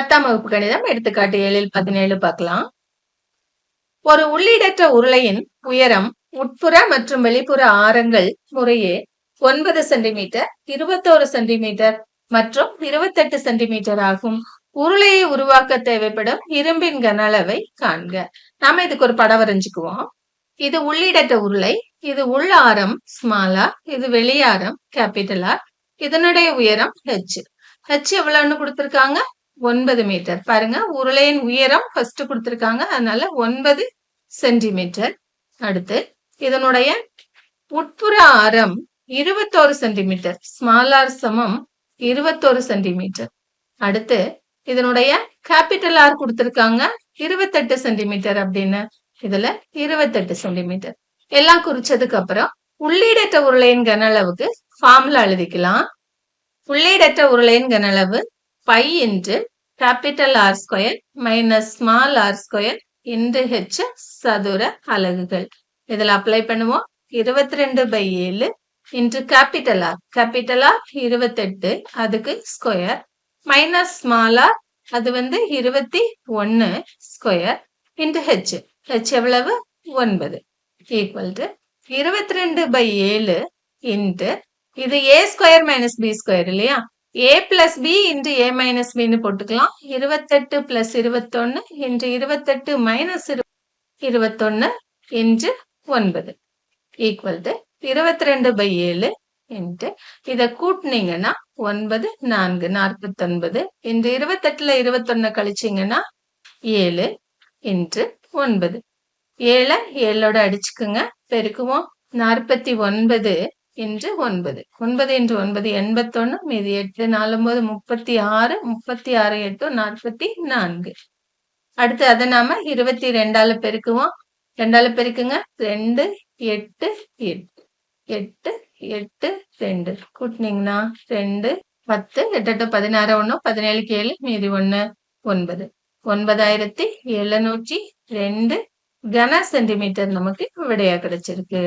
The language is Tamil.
பத்தாம் வகுப்பு கணிதம் எடுத்துக்காட்டு ஏழில் பதினேழு பார்க்கலாம். ஒரு உள்ளீடற்ற உருளையின் உயரம் உட்புற மற்றும் வெளிப்புற ஆரங்கள் முறையே ஒன்பது சென்டிமீட்டர் இருபத்தோரு சென்டிமீட்டர் மற்றும் இருபத்தெட்டு சென்டிமீட்டர் ஆகும். உருளையை உருவாக்க தேவைப்படும் இரும்பின் கன அளவை காண்க. நாம இதுக்கு ஒரு படம் வரைஞ்சுக்குவோம். இது உள்ளீடற்ற உருளை இது உள் ஆரம் ஸ்மாலா இது வெளியாரம் கேபிட்டலா இதனுடைய உயரம் ஹெச் ஹெச் எவ்வளவுன்னு கொடுத்திருக்காங்க? ஒன்பது மீட்டர். பாருங்க உருளையின் உயரம் ஃபர்ஸ்ட் கொடுத்துருக்காங்க. அதனால ஒன்பது சென்டிமீட்டர் அடுத்து இதனுடைய உட்புற ஆரம் இருபத்தோரு சென்டிமீட்டர் ஸ்மால் ஆர் சமம் இருபத்தோரு சென்டிமீட்டர் அடுத்து இதனுடைய கேபிட்டல் ஆர் கொடுத்துருக்காங்க இருபத்தெட்டு சென்டிமீட்டர் அப்படின்னு. இதுல இருபத்தெட்டு சென்டிமீட்டர் எல்லாம் குறிச்சதுக்கு அப்புறம் உள்ளீடற்ற உருளையின் கன அளவுக்கு ஃபார்முலா எழுதிக்கலாம். உள்ளீடற்ற உருளையின் கன அளவு பை இன்று capital R square minus small R square into H சதுர அலகுகள். இதுல அப்ளை பண்ணுவோம். இருபத்தி ரெண்டு பை ஏழு இன்று கேபிட்டல் ஆர் கேபிட்டல் ஆர் இருபத்தெட்டு அதுக்கு ஸ்கொயர் மைனஸ் ஸ்மால் ஆர் அது வந்து இருபத்தி ஒன்னு ஸ்கொயர் இன்ட்டு ஹெச் ஹெச் எவ்வளவு? ஒன்பது. ஈக்குவல் டு இருபத்தி ரெண்டு பை ஏழு இன்ட்டு இது A square minus B square இல்லையா? A plus B into A minus பின்னு போட்டுக்கலாம். இருபத்தெட்டு பிளஸ் இருபத்தொன்னு இன்று இருபத்தெட்டு மைனஸ் இரு இருபத்தொன்னு இன்று ஒன்பது. ஈக்குவல் டு இருபத்தி ரெண்டு பை ஏழு இன்ட்டு இதை கூட்டினீங்கன்னா ஒன்பது நான்கு நாற்பத்தொன்பது இன்று இருபத்தெட்டுல இருபத்தொன்னு கழிச்சிங்கன்னா ஏழு இன்று ஒன்பது. ஏழை ஏழோட அடிச்சுக்குங்க. பெருக்குவோம். நாற்பத்தி ஒன்பது இன்று ஒன்பது. ஒன்பது இன்று ஒன்பது எண்பத்தொன்னு மீதி எட்டு நாலும்போது முப்பத்தி ஆறு முப்பத்தி ஆறு எட்டு நாற்பத்தி நான்கு. அடுத்து அதை நாம இருபத்தி ரெண்டால பெருக்குவோம். ரெண்டால பெருக்குங்க. ரெண்டு எட்டு எட்டு. எட்டு எட்டு ரெண்டு. கூட்டினீங்கன்னா ரெண்டு பத்து எட்டு எட்டு பதினாறு ஒன்று பதினேழுக்கு ஏழு மீதி ஒன்று ஒன்பது. ஒன்பதாயிரத்தி எழுநூற்றி ரெண்டு கன சென்டிமீட்டர் நமக்கு விடையா கிடைச்சிருக்கு.